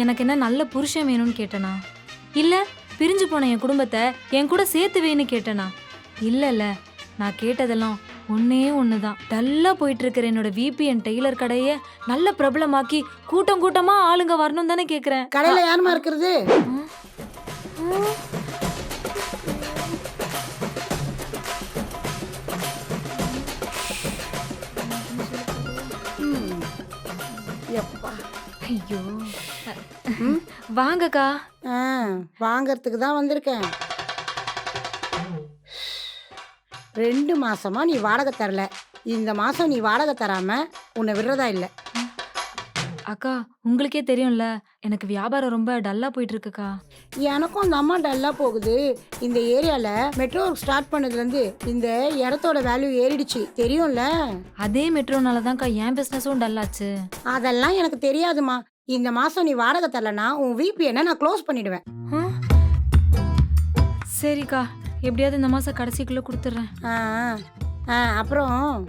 எனக்கு என்ன நல்ல புருஷன் வேணும்னு கேட்டனா இல்ல பிரிஞ்சு போன என் குடும்பத்தை என் கூட சேர்த்து வேன்னு கேட்டனா இல்லல்ல நான் கேட்டதெல்லாம் ஒன்னே ஒண்ணுதான் டல்லா போயிட்டு இருக்கிற என்னோட விபிஎன் டெய்லர் கடையை நல்ல பிரபலமாக்கி கூட்டம் கூட்டமா ஆளுங்க வரணும் தானே கேக்குறேன் கடையில யாருமா இருக்கிறது ம். வாங்கக்கா. ஆ வாங்கறதுக்கு தான் வந்திருக்கேன். ரெண்டு மாசமா நீ வாடகை தரல. இந்த மாசம் நீ வாடகை தராம உன்னை விடுறதா இல்லை. அக்கா உங்களுக்கே தெரியும்ல எனக்கு வியாபாரம் ரொம்ப டல்லா போயிட்டு இருக்குக்கா எனக்கும் அந்த அம்மா டல்லா போகுது. இந்த ஏரியால மெட்ரோ ஸ்டார்ட் பண்ணதுலேருந்து இந்த இடத்தோட வேல்யூ ஏறிடுச்சு. தெரியும்ல? அதே மெட்ரோனால தான்க்கா என் பிசினஸும் டல்லாச்சு அதெல்லாம் எனக்கு தெரியாதுமா இந்த மாசம் நீ வாடகை தரலனா உன் விபிஎன்னை நான் க்ளோஸ் பண்ணிடுவேன். ஆ? சரிக்கா எப்படியாவது இந்த மாசம் கடைசிக்குள்ள கொடுத்துட்றேன். ஆ ஆ அப்புறம்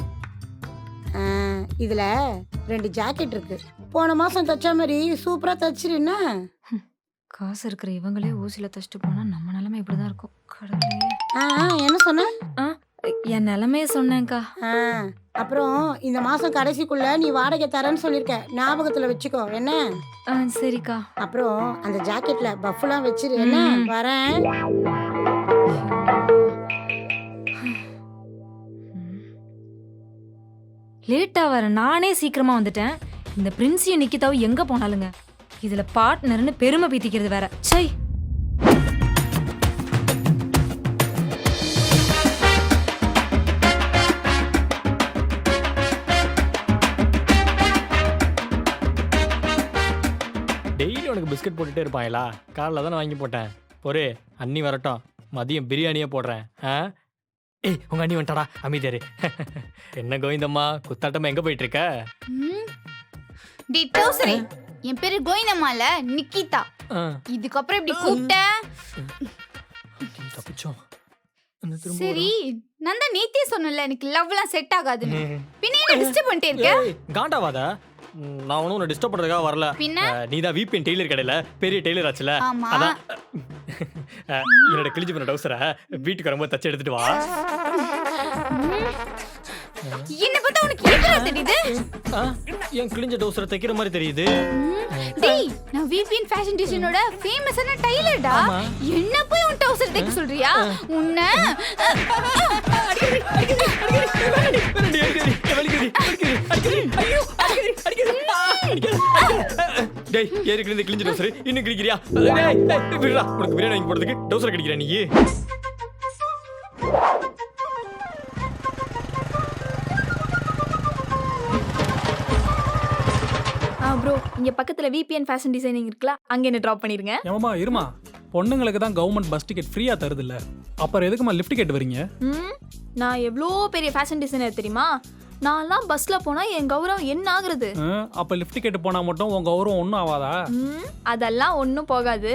ஆ, இதுல ரெண்டு ஜாக்கெட் இருக்கு. போன மாசம் தச்ச மாதிரி சூப்பரா தச்சிருன்னா காசு இருக்கிற இவங்களே ஊசியில தச்சுட்டு போனா நம்ம நிலைமை இப்படிதான் இருக்கும். கடவுளே. ஆ ஆ, என்ன சொன்ன? ஆ? என் நிலைமைய சொன்னேன்க்கா. அப்புறம் இந்த மாசம் கடைசிக்குள்ள நீ வாடகை தரேன்னு சொல்லியிருக்க ஞாபகத்துல வச்சுக்கோ. என்ன? சரிக்கா. அப்புறம் அந்த ஜாக்கெட்ல பஃப்லாம் வச்சிரு. என்ன. வரேன். லேட்டா வர நானே சீக்கிரமா வந்துட்டேன். இந்த பிரின்சியும் நிக்கிதாவும் எங்க போனாலுங்க? இதுல பார்ட்னர்னு பெருமை பீத்திக்கிறது வேற. சை உனக்கு பிஸ்கட் போட்டுட்டே இருப்பாங்களா காலைல தானே வாங்கி போட்டேன். பொறு அண்ணி வரட்டும். மதியம் பிரியாணியே போடுறேன். ஆ? ஏய் உங்க அண்ணி வந்துட்டாடா. அமைதியாரு என்ன கோவிந்தம்மா? குத்தாட்டமா எங்க போயிட்டு இருக்க? ம். டி டவுசரே என் பேரு கோயினம்மால நிக்கிதா. ஆ, இதுக்கப்புறம் இப்படி கூப்பிட்ட? தப்பிச்சோம். சரி நான் தான் நேத்தே சொன்னல எனக்கு லவ்லாம் செட் ஆகாதுன்னு? பின்ன டிஸ்டர்ப் பண்ணிட்டே இருக்க? காண்டாவாதா நான் ஒன்றும் உன்னை டிஸ்டர்ப் பண்ணுறதுக்காக வரல. பின்ன? நீ தான் விபிஎன் டெய்லர் கடையில் பெரிய டெய்லர் ஆச்சுல. ஆமா. அதான் அஹ், என்னோட கிழிஞ்சு பண்ண டவுசரை வீட்டுக்கு வரும்போது தச்சு எடுத்துட்டு வா. என்ன பார்த்தா உனக்கு எதுரா தெரியுது? என் கிழிஞ்ச டவுசரை தைக்கிற மாதிரி தெரியுது. டேய் நான் விபிஎன் ஃபேஷன் டிசைனோட ஃபேமஸான டைலர்டா. என்ன போய் உன் டவுசர் தைக்க சொல்றியா? உன்ன. டேய் ஏறி கிழிஞ்ச கிழிஞ்ச டவுசர் இன்னும் கிழிக்கிறியா? டேய், விடுடா. உனக்கு பிரியாணி வாங்கி போடுறதுக்கு டவுசர் கிடைக்கிற நீ? இங்க பக்கத்துல விபிஎன் ஃபேஷன் டிசைனிங் இருக்குல்ல அங்க என்ன டிராப் பண்ணிருங்க? ஏமாமா இருமா. பொண்ணுங்களுக்கு தான் கவர்மெண்ட் பஸ் டிக்கெட் ஃப்ரீயா தருதுல்ல. அப்புறம் எதுக்குமா லிஃப்ட் டிக்கெட் வரீங்க ம் நான் எவ்வளோ பெரிய ஃபேஷன் டிசைனர் தெரியுமா? நான்லாம் பஸ்ல போனா என் கௌரவம் என்ன ஆகுறது? ஆ, அப்ப லிஃப்ட் டிக்கெட் போனா மட்டும் உங்க கௌரவம் ஒன்றும் ஆகாதா ம் அதெல்லாம் ஒன்றும் போகாது.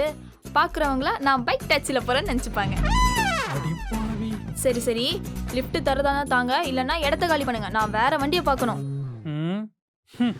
பார்க்குறவங்கள நான் பைக் டச்சில் போகிறேன்னு நினச்சிப்பாங்க. அடிப்பாவி சரி சரி. லிஃப்ட் தரதானா தாங்க இல்லைன்னா இடத்த காலி பண்ணுங்க. நான் வேற வண்டியை பார்க்கணும். ம் ஹம்.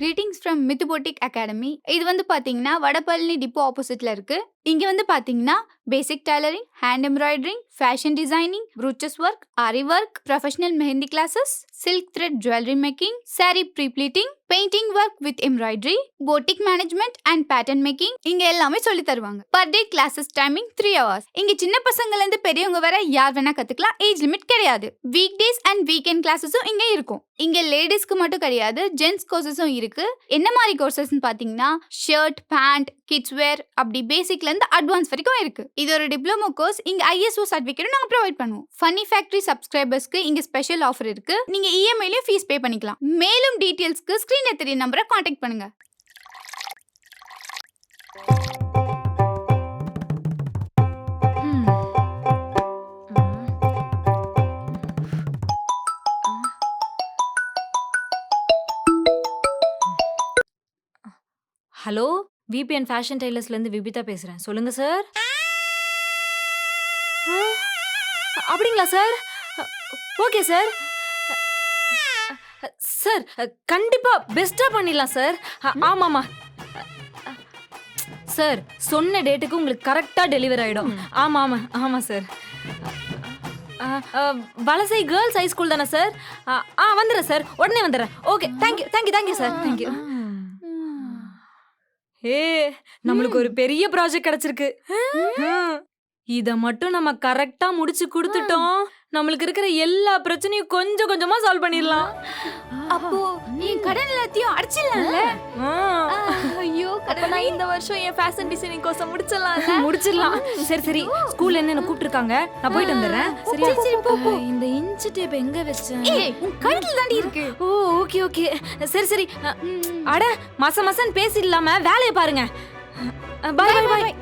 கிரீட்டிங்ஸ் ஃப்ரம் மித்துபோட்டிக் அகாடமி இது வந்து பார்த்தீங்கன்னா வடபழனி டிப்போ ஆப்போசிட்ல இருக்கு. இங்க வந்து பாத்தீங்கன்னா basic tailoring hand embroidery fashion designing brooches work aari work professional mehndi classes silk thread jewellery making sari prepleating painting work with embroidery boutique management and pattern making இங்க எல்லாமே சொல்லி தருவாங்க. Per day classes timing three hours இங்க சின்ன பசங்கள்ல இருந்து பெரியவங்க வர யார் வேணா கத்துக்கலாம். ஏஜ் லிமிட் கிடையாது. வீக் டேஸ் அண்ட் வீக்கெண்ட் கிளாஸஸும் இங்க இருக்கும். இங்க லேடிஸ்க்கு மட்டும் கிடையாது. ஜென்ட்ஸ் கோர்சஸும் இருக்கு. என்ன மாதிரி கோர்சஸ்னு பாத்தீங்கன்னா ஷர்ட் பேண்ட் கிட்ஸ் வேர் அப்படி பேசிக்ல இருந்து அட்வான்ஸ் வரைக்கும் இருக்கு. இது ஒரு டிப்ளமோ கோர்ஸ் இங்க ஐஎஸ்ஓ சர்டிபிகேட் நாங்க ப்ரொவைட் பண்ணுவோம். ஃபனி ஃபேக்டரி சப்ஸ்கிரைபர்ஸ்க்கு இங்க ஸ்பெஷல் ஆஃபர் இருக்கு. நீங்க E ஃபீஸ் பே பண்ணிக்கலாம். மேலும் டீடைல்ஸ்க்கு ஸ்கிரீன்ல தெரிய நம்பரை காண்டாக்ட் பண்ணுங்கள் ஹலோ? விபிஎன் ஃபேஷன் டெய்லர்ஸ்லேருந்து விபிதா பேசுகிறேன் சொல்லுங்க சார் அப்படிங்களா சார் ஓகே சார் சார் கண்டிப்பாக பெஸ்ட்டாக பண்ணிடலாம் சார் ஆமாம்மா. சார் சொன்ன டேட்டுக்கு உங்களுக்கு கரெக்டாக டெலிவரி ஆகிடும் ஆமாம் ஆமாம் ஆமாம் sir Valasai girls high school தானே சார் ஆ, ஆ வந்துடுறேன் சார் உடனே வந்துடுறேன். Okay thank you thank you thank you sir thank you ஏ நம்மளுக்கு ஒரு பெரிய ப்ராஜெக்ட் கிடைச்சிருக்கு. இத மட்டும் நம்ம கரெக்டா முடிச்சு கொடுத்துட்டோம். நம்மளுக்கு இருக்கிற எல்லா பிரச்சனையும் கொஞ்சம் கொஞ்சமா சால்வ் பண்ணிடலாம். அப்போ என் கடன் எல்லாத்தையும் அடிச்சிடலாம்ல? ஆ. ஐயோ நான் இந்த வருஷம் என் ஃபேஷன் டிசைனிங் கோர்ஸ் முடிச்சிடலாம். முடிச்சிடலாம் சரி சரி. ஸ்கூல்ல இருந்து என்ன கூப்பிட்டுருக்காங்க? நான் போயிட்டு வந்துடுறேன். சரியா? சரி, சரி, போ, போ. இந்த இன்ச் டேப் எங்க வச்சேன்? உன் கழுத்துல தாண்டி இருக்கு. ஓ ஓகே ஓகே சரி சரி. அட மச மசன் பேசிடலாம. வேலையை பாருங்க. பாய் பாய் பாய்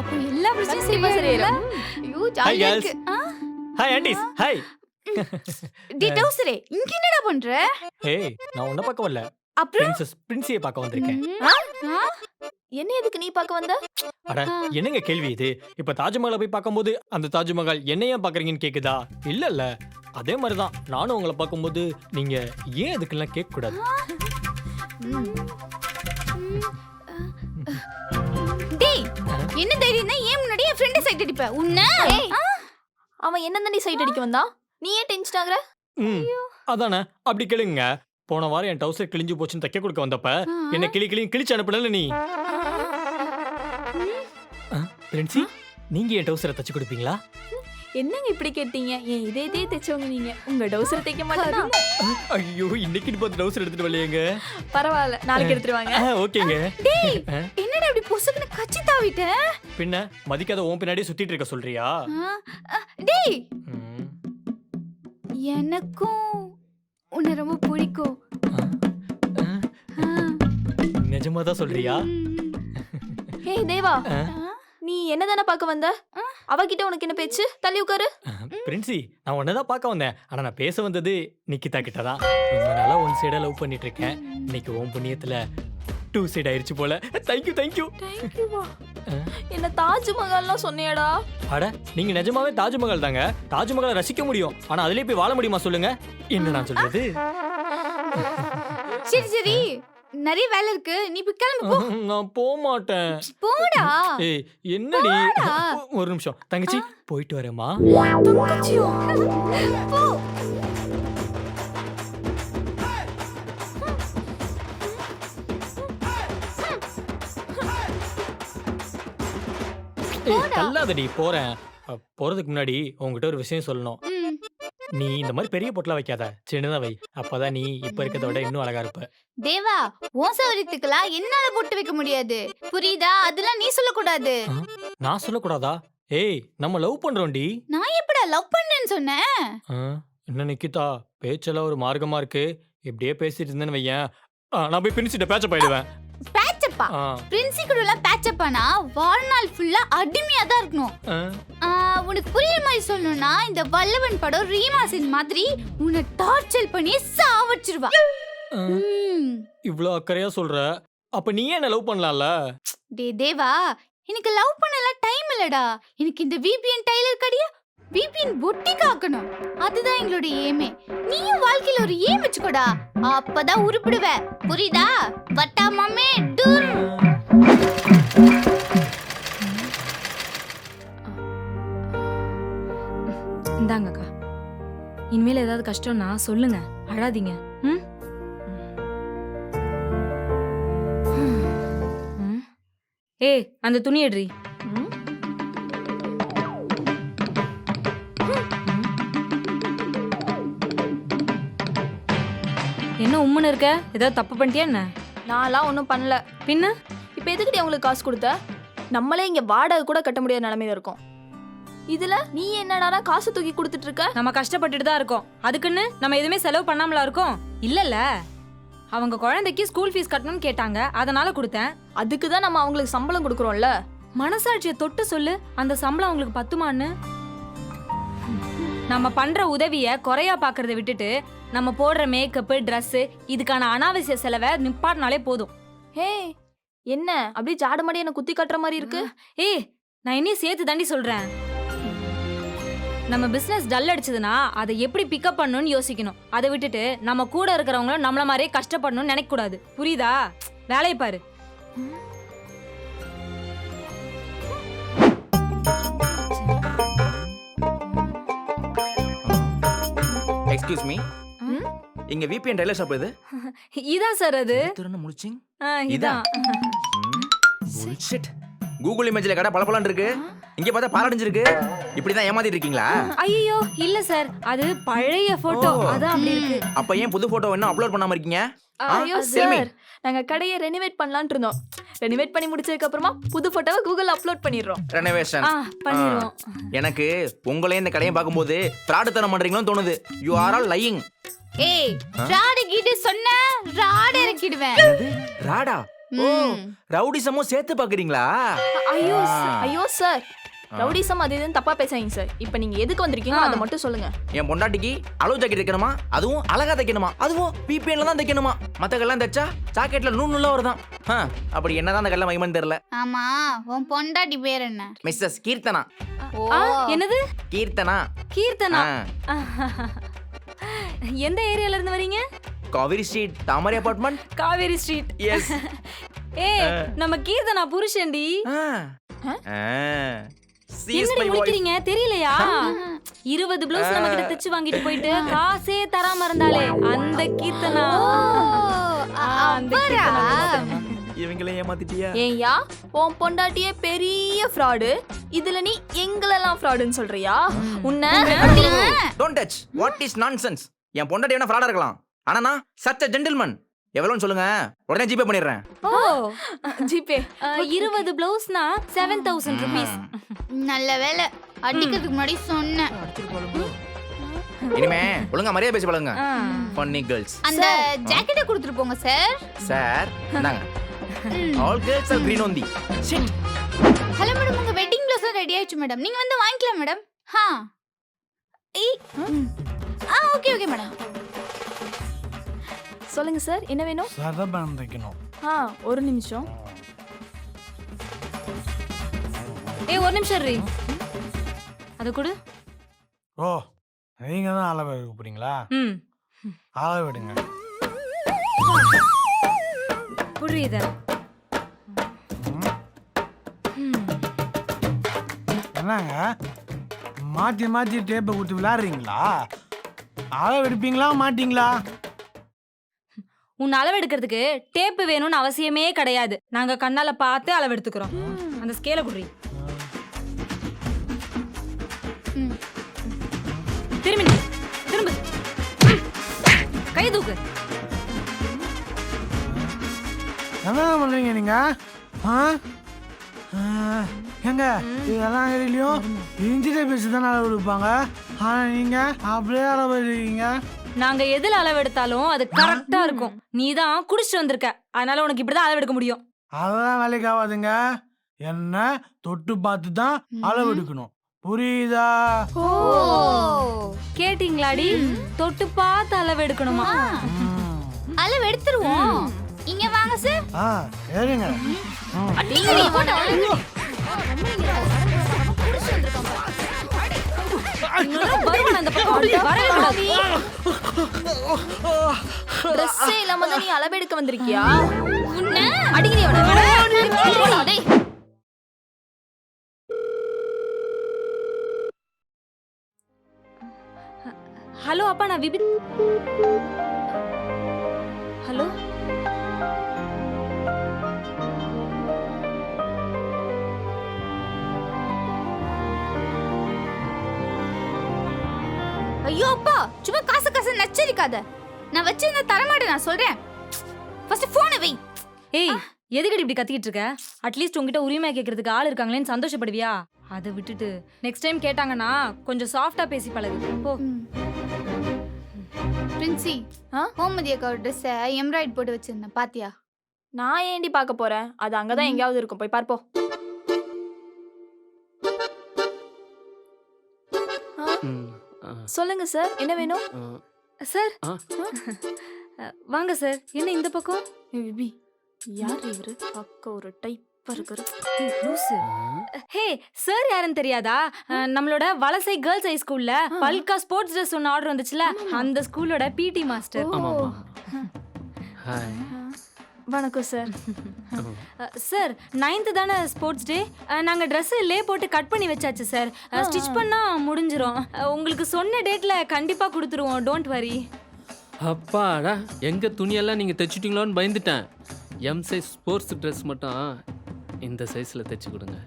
அப்போ எல்லா பிரச்சனையும் சரியாயிரும் சரியாயிரும். ஐயோ ஜாலியா girls. இருக்கு ஆ, ஹாய் ஆண்டிஸ் ஹாய் டேய் டவுசரே இங்க என்னடா பண்ற? ஏய் நான் உன்னை பார்க்க வரல. அப்புறம்? பிரின்சஸ் பிரின்சியை பார்க்க வந்திருக்கேன். ம், ஆ? என்ன எதுக்கு நீ பார்க்க வந்த? அட என்னங்க கேள்வி இது? இப்ப தாஜ்மஹாலை போய் பார்க்கும்போது அந்த தாஜ்மஹால் என்ன ஏன் பாக்குறீங்கன்னு கேக்குதா? இல்ல இல்ல அதே மாதிரிதான் நானும் உங்களை பார்க்கும்போது நீங்க ஏன் இதுக்கெல்லாம் கேட்க கூடாது டேய் என்ன தைரியம் தான் ஏன் முன்னாடி என் ஃப்ரெண்ட் சைட் அடிப்ப? உன்ன? ஏய், அவன் என்ன தாண்டி சைட் அடிக்க வந்தான்? நீ ஏன் டென்ஷன் ஆகுற? அதானே? அப்படி கேளுங்க. போன வாரம் என் டவுசர் கிழிஞ்சு போச்சுன்னு தைக்க கொடுக்க வந்தப்ப என்ன கிளி கிளியும் கிழிச்சு அனுப்பல நீ. பிரின்சி நீங்க என் டவுசரை தச்சு கொடுப்பீங்களா? என்னங்க இப்படி கேட்டீங்க? என் இதே இதே தைச்சவங்க நீங்க. உங்க டவுசர் தைக்க மாட்டேனா ஐயோ இன்னைக்கு பார்த்து டவுசர் எடுத்துட்டு வரலையேங்க. பரவாயில்ல நாளைக்கு எடுத்துட்டு வாங்க. ஆ, ஓகேங்க. டேய்? என்னடா இப்படி பொசுக்குன்னு தாவிட்ட பின்ன மதிக்காத உன் பின்னாடியே சுத்திட்டு இருக்க சொல்றியா? டேய்! ம். எனக்கும் உன்னை ரொம்ப பிடிக்கும். நிஜமா தான் சொல்றியா. ஏய் தேவா? நீ என்ன தானே பார்க்க வந்த? அவகிட்ட உனக்கு என்ன பேச்சு? தள்ளி உட்காரு. பிரின்சி நான் உன்னதான் பார்க்க வந்தேன். ஆனா நான் பேச வந்தது நிக்கிதா கிட்ட தான். ரொம்ப நாளா ஒன் சைடா லவ் பண்ணிட்டு இருக்கேன். இன்னைக்கு உன் புண்ணியத்துல டூ சைடு ஆயிருச்சு போல. தேங்க்யூ தேங்க்யூ தேங்க்யூவா என்ன தாஜ்மஹால்லாம் சொன்னியாடா? அட நீங்க நிஜமாவே தாஜ்மஹால் தாங்க தாஜ்மஹாலை ரசிக்க முடியும். ஆனா அதுலயே போய் வாழ முடியுமா சொல்லுங்க? என்ன நான் சொல்றது? சரி சரி. நிறைய வேலை இருக்கு. நீ போய் கிளம்பு போ. நான் போக மாட்டேன் போடா. ஏய் என்னடி? போடா. ஒரு நிமிஷம். தங்கச்சி போயிட்டு வரேம்மா. போ. தள்ளாதடி போறேன். அ, போறதுக்கு முன்னாடி உங்ககிட்ட ஒரு விஷயம் சொல்லணும். ம். நீ இந்த மாதிரி பெரிய பொட்டலா வைக்காத. சின்னதா வை. அப்பதான் நீ இப்ப இருக்கிறத விட இன்னும் அழகா இருப்ப. தேவா உன் சௌரியத்துக்கெல்லாம் என்னால போட்டு வைக்க முடியாது. புரியுதா? அதெல்லாம் நீ சொல்லக்கூடாது. நான் சொல்லக்கூடாதா? ஏய் நம்ம லவ் பண்றோம்டி. நான் எப்படா லவ் பண்ணேன்னு சொன்னேன்? ஆ, என்ன நிக்கிதா? பேச்செல்லாம் ஒரு மார்க்கமா இருக்கு. இப்படியே பேசிட்டு இருந்தேன்னு வையேன். ஆ, நான் போய் பிரிச்சுட்ட பேச்ச போயிடுவேன். பேச்சப்பா பிரின்சி கூட எல்லாம் பேச்சப்பானா வாழ்நாள் ஃபுல்லா அடிமையா தான் இருக்கணும். உனக்கு புரியுற மாதிரி சொல்லணும்னா இந்த வல்லவன் படம் ரீமாசின் மாதிரி உன்னை டார்ச்சர் பண்ணி சாவச்சிருவா. இவ்ளோ அக்கறையா சொல்ற. அப்ப நீ என்ன லவ் பண்ணலாம்ல? டே தேவா எனக்கு லவ் பண்ணலாம் டைம் இல்லடா. எனக்கு இந்த விபிஎன் டைலர் கடையா? பிபின் பொட்டி காக்கணும். அதுதான் எங்களோட ஏமே நீயும் வாழ்க்கையில ஒரு ஏம் வச்சுக்கோடா. அப்பதான் உருப்பிடுவ. புரியுதா? வட்டா மாமே டூர் இந்தாங்கக்கா. இனிமேல் ஏதாவது கஷ்டம்னா சொல்லுங்க. அழாதீங்க. ம். ம். ஏய் அந்த துணி எடுறி. உம்முன்னு இருக்க? ஏதாவது தப்பு பண்ணிட்டியா என்ன? நான்லாம் ஒன்றும் பண்ணல. பின்ன? இப்போ எதுக்குடி அவங்களுக்கு காசு கொடுத்த? நம்மளே இங்க வாடகை கூட கட்ட முடியாத நிலைமையில இருக்கோம். இதுல நீ என்னடானா காசு தூக்கி கொடுத்துட்டு இருக்க? நம்ம கஷ்டப்பட்டுட்டு தான் இருக்கோம். அதுக்குன்னு நம்ம எதுவுமே செலவு பண்ணாமலா இருக்கோம்? இல்லல்ல. அவங்க குழந்தைக்கு ஸ்கூல் ஃபீஸ் கட்டணும்னு கேட்டாங்க. அதனால கொடுத்தேன். அதுக்கு தான் நம்ம அவங்களுக்கு சம்பளம் கொடுக்குறோம்ல. மனசாட்சியை தொட்டு சொல்லு. அந்த சம்பளம் அவங்களுக்கு பத்துமான்னு. நம்ம பண்ற உதவிய குறையா பாக்குறத விட்டுட்டு நம்ம போடுற மேக்கப்பு Dress இதுக்கான அனாவசிய செலவை நிப்பாட்டினாலே போதும். ஹே என்ன? அப்படியே ஜாட மாடி என்ன குத்தி காட்டுற மாதிரி இருக்கு? ஏய் நான் என்னையும் சேர்த்து தாண்டி சொல்றேன். நம்ம பிசினஸ் டல் அடிச்சதுன்னா அதை எப்படி பிக்கப் பண்ணணும்னு யோசிக்கணும். அதை விட்டுட்டு நம்ம கூட இருக்கிறவங்களும் நம்மள மாதிரியே கஷ்டப்படணும்னு நினைக்க கூடாது புரியுதா? வேலையை பாரு. Excuse me? இங்க விபிஎன் டெய்லர் ஷாப் இது இதான் சார் அது. திரும்ப முடிச்சிங். இதான். புல்ஷிட் கூகுள் இமேஜ்ல கடை பளபளன்னு இருக்கு. இங்க பார்த்தா பாலடைஞ்சிருக்கு இப்படி தான் ஏமாத்திட்டு இருக்கீங்களா? ஐயோ இல்ல சார். அது பழைய போட்டோ. அதான் அப்படி இருக்கு. அப்ப ஏன் புது போட்டோ இன்னும் அப்லோட் பண்ணாம இருக்கீங்க? ஐயோ. சார் நாங்க கடையை ரெனிவேட் பண்ணலாம்னு இருந்தோம். ரெனிவேட் பண்ணி முடிச்சதுக்கு அப்புறமா புது போட்டோவை கூகுள் அப்லோட் பண்ணிடுறோம். ரெனோவேஷன் பண்ணிடுவோம் எனக்கு உங்களே இந்த கடையை பார்க்கும்போது ஃப்ராடுத்தனம் பண்றீங்களோன்னு தோணுது. யூ ஆர் ஆல் லையிங் ஏய் ராடு கீடு சொன்ன ராடு இறக்கிடுவேன். ராடா ஓ. ரவுடிசமும் சேர்த்து பாக்குறீங்களா? ஐயோ ஐயோ சார். ரவுடிசம் அது இதுன்னு தப்பா பேசாதீங்க சார். இப்போ நீங்க எதுக்கு வந்திருக்கீங்களோ. அதை மட்டும் சொல்லுங்க. என் பொண்டாட்டிக்கு அளவு ஜாக்கெட் தைக்கணுமா? அதுவும் அழகா தைக்கணுமா? அதுவும் பிபிஎன்ல தான் தைக்கணுமா? மத்த கல்லாம் தைச்சா ஜாக்கெட்ல நூல் நூலா வருதான் அப்படி என்னதான் அந்த கல்ல மகிமன்னு தெரியல. ஆமா உன் பொண்டாட்டி பேர் என்ன? மிஸ்ஸஸ் கீர்த்தனா. ஓ. என்னது? கீர்த்தனா. கீர்த்தனா? எந்த ஏரியால இருந்து வரீங்க? Kaveri street Thamarai apartment? Kaveri street. Yes ஏய் நம்ம கீர்த்தனா புருஷன்டி. என்னடி முடிக்கிறீங்க? தெரியலையா? இருபது ப்ளவுஸ் நம்ம கிட்ட தைச்சு வாங்கிட்டு போயிட்டு காசே தராம இருந்தாலே அந்த கீர்த்தனா. ஆ, அந்த அப்பரா கீர்த்தனா. இவங்களே ஏமாத்திட்டியா? ஏய்யா உன் பொண்டாட்டியே பெரிய ஃப்ராடு இதுல நீ எங்களெல்லாம் ஃப்ராடுன்னு சொல்றியா? உன்னை don't touch what is nonsense என் பொண்டாட்டி வேணா ஃப்ராடா இருக்கலாம். ஆனா நான் சச்ச ஜென்டில்மேன் எவ்வளோன்னு சொல்லுங்க. உடனே ஜிபே பண்ணிடுறேன். ஓ. ஜிபே இருபது ப்ளவுஸ்னா செவன் தௌசண்ட் ருபீஸ் நல்ல வேலை. அடிக்கிறதுக்கு முன்னாடி சொன்னேன். இனிமே ஒழுங்கா மரியாதை பேசி பழகுங்க. ஃபன்னி கேர்ள்ஸ் அந்த ஜாக்கெட்டை கொடுத்துட்டு போங்க சார் சார் இந்தாங்க. ஆல் கேர்ள்ஸ் ஆர் கிரீன் ஒந்தி ஷிட் ஹலோ மேடம் உங்க வெட்டிங் ப்ளவுஸ் ரெடி ஆயிடுச்சு மேடம் நீங்க வந்து வாங்கிக்கலாம் மேடம் ஹா. ஏய் ஆ ஓகே ஓகே மேடம் சொல்லுங்க சார் என்ன வேணும்? சதபம் தைக்கணும். ஆ ஒரு நிமிஷம். ஏய் ஒரு நிமிஷம் ரீ அதை கொடு. ஓ நீங்க தான் அளவு எடுக்க போறீங்களா? ம். அளவு எடுங்க புரியுது. என்னங்க? மாத்தி மாத்தி டேப்பை கொடுத்து விளையாடுறீங்களா? அளவு எடுப்பீங்களா மாட்டீங்களா? உன் அளவெடுக்கிறதுக்கு டேப்பு வேணும்னு அவசியமே கிடையாது. நாங்க கண்ணால பார்த்து அளவெடுத்துக்கிறோம். அந்த ஸ்கேலை குடுறி. திரும்பி திரும்ப. கை தூக்கு. என்ன பண்றீங்க நீங்க? ஆ? ஆ, இதெல்லாம் எதுலையும் இஞ்சி பேசி தானே அளவு எடுப்பாங்க ஆனா நீங்க அப்படியே அளவு எடுக்கீங்க நாங்க எதுல அளவு எடுத்தாலும் அது கரெக்டா இருக்கும். நீ தான் குடிச்சிட்டு வந்திருக்க. அதனால உனக்கு இப்படிதான் அளவு எடுக்க முடியும். அதெல்லாம் வேலைக்கு ஆகாதுங்க என்ன? தொட்டு பார்த்து தான் அளவு எடுக்கணும் புரியுதா? ஓ. கேட்டிங்களாடி? தொட்டு பார்த்து அளவு எடுக்கணுமா. அளவு எடுத்துருவோம் இங்க வாங்க சார் ஆ வருவான் அந்த பக்கம். வரவே கூடாது. ட்ரெஸ்ஸே இல்லாம தான் நீ அளவெடுக்க வந்திருக்கியா? உன்ன அடிக்கிறியோட டேய். ஹலோ அப்பா நான் விபித் ஹலோ? ஐயோ அப்பா சும்மா காசு காசு நச்சரிக்காத. நான் வச்சிருந்த தரமாட்டேன் நான் சொல்றேன். ஃபர்ஸ்ட் போனை வை. ஏய் எதுக்கடி இப்படி கத்திக்கிட்டு இருக்க? அட்லீஸ்ட் உங்ககிட்ட உரிமை கேட்கறதுக்கு ஆள் இருக்காங்களேன்னு சந்தோஷப்படுவியா? அதை விட்டுட்டு நெக்ஸ்ட் டைம் கேட்டாங்கன்னா கொஞ்சம் சாஃப்டா பேசி பழகு. போ. பிரின்சி ஆ? ஹோமதி அக்கா ட்ரெஸ்ஸை எம்ப்ராய்ட் போட்டு வச்சிருந்தேன் பாத்தியா? நான் ஏண்டி பார்க்க போறேன்? அது அங்கதான் எங்கேயாவது இருக்கும். போய் பார்ப்போம். ஆ, சொல்லுங்க சார். என்ன வேணும்? சார். வாங்க சார். என்ன இந்த பக்கம்? விபி. யார் இவரு? பக்க ஒரு டைப்பா இருக்காரு. லூசு. ஹே சார் யாருன்னு தெரியாதா? நம்மளோட வலசை கேர்ள்ஸ் ஹை ஸ்கூல்ல பல்கா ஸ்போர்ட்ஸ் ட்ரெஸ் ஒன்று ஆர்டர் வந்துச்சுல அந்த ஸ்கூலோட பிடி மாஸ்டர். ஆமா ஆமா ஹாய். வணக்கம் சார் சார் நைன்த்து தானே ஸ்போர்ட்ஸ் டே நாங்கள் ட்ரெஸ்ஸு லே போட்டு கட் பண்ணி வச்சாச்சு சார் ஸ்டிச் பண்ணால் முடிஞ்சிரும். உங்களுக்கு சொன்ன டேட்டில் கண்டிப்பாக கொடுத்துருவோம் டோன்ட் வரி அப்பாடா எங்க துணியெல்லாம் நீங்க தைச்சிட்டீங்களோன்னு பயந்துட்டேன். எம் சைஸ் ஸ்போர்ட்ஸ் ட்ரெஸ் மட்டும் இந்த சைஸ்ல தைச்சு கொடுங்க.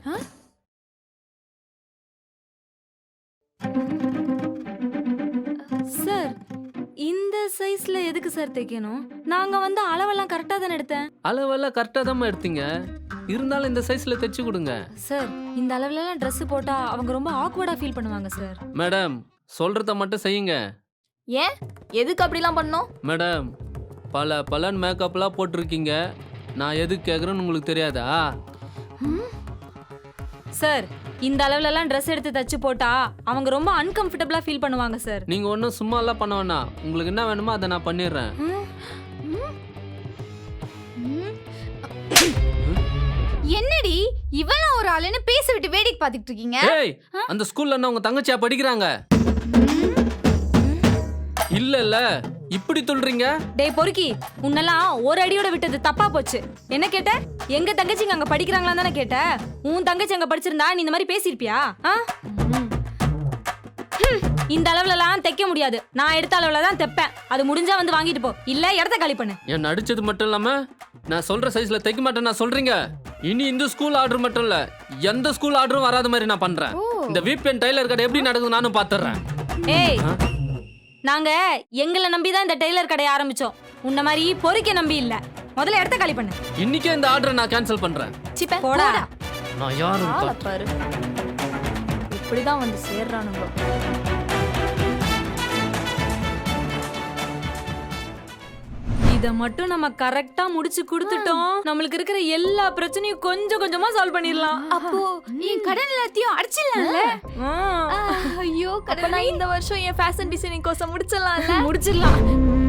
இந்த சைஸில் எதுக்கு சார் தைக்கணும்? நாங்கள் வந்து அளவெல்லாம் கரெக்டாக தானே எடுத்தேன். அளவெல்லாம் கரெக்டாக தான் எடுத்தீங்க. இருந்தாலும் இந்த சைஸ்ல தைச்சு கொடுங்க. சார் இந்த அளவுலலாம் Dress போட்டால் அவங்க ரொம்ப ஆக்வர்டாக ஃபீல் பண்ணுவாங்க சார் மேடம் சொல்றத மட்டும் செய்யுங்க. ஏன்? எதுக்கு அப்படிலாம் பண்ணோம் மேடம் பல பலன் மேக்கப்லாம் போட்டிருக்கீங்க. நான் எதுக்கு கேட்குறேன்னு உங்களுக்கு தெரியாதா? சார் இந்த அளவுலலாம் Dress எடுத்து தச்சு போட்டா அவங்க ரொம்ப அன்கம்ஃபர்டபுளாக ஃபீல் பண்ணுவாங்க சார். நீங்கள் ஒன்றும் சும்மாலாம் பண்ண வேணாம். உங்களுக்கு என்ன வேணுமோ அதை நான் பண்ணிடுறேன். என்னடி? இவெல்லாம் ஒரு ஆளுன்னு பேச விட்டு வேடிக்கை பார்த்துட்டு இருக்கீங்க? ஏய் அந்த ஸ்கூல்ல என்ன உங்க தங்கச்சியா படிக்கிறாங்க. இல்ல இல்ல. இப்படி சொல்றீங்க? டேய் பொறுக்கி உன்னெல்லாம் ஒரு அடியோட விட்டது தப்பா போச்சு. என்ன கேட்ட? எங்க தங்கச்சிங்க அங்க படிக்கிறாங்களா தானே கேட்ட. உன் தங்கச்சி அங்க படிச்சிருந்தா நீ இந்த மாதிரி பேசியிருப்பியா? ஆ? இந்த அளவுலலாம் தைக்க முடியாது. நான் எடுத்த அளவுல தான் தைப்பேன். அது முடிஞ்சா வந்து வாங்கிட்டு போ. இல்ல இடத்த காலி பண்ணு. என் அடிச்சது மட்டும் இல்லாம நான் சொல்ற சைஸ்ல தைக்க மாட்டேன் நான் சொல்றீங்க. இனி இந்த ஸ்கூல் ஆர்டர் மட்டும் இல்ல எந்த ஸ்கூல் ஆர்டரும் வராத மாதிரி நான் பண்றேன். இந்த விபிஎன் டைலர் கடை எப்படி நடக்குது நானும் பாத்துறேன். ஏய் நாங்க எங்களை நம்பி தான் இந்த டெய்லர் கடையை ஆரம்பிச்சோம். உன்ன மாதிரி பொறுக்க நம்பி இல்ல. முதல்ல இடத்த காலி பண்ணு. இன்னைக்கே இந்த ஆர்டரை நான் கேன்சல் பண்றேன். சிப்ப போடா. நான் யாரும் ஆளை பாரு. இப்படிதான் வந்து சேர்றானுங்க. இத மட்டும் நம்ம கரெக்டா முடிச்சு கொடுத்துட்டோம். நம்மளுக்கு இருக்கிற எல்லா பிரச்சனையும் கொஞ்சம் கொஞ்சமா சால்வ் பண்ணிடலாம். அப்போ என் கடன் எல்லாத்தையும் அடிச்சிடலாம்ல? ஆ. ஐயோ நான் இந்த வருஷம் என் ஃபேஷன் டிசைனிங் கோர்ஸ் முடிச்சிடலாம்ல? முடிச்சிடலாம்.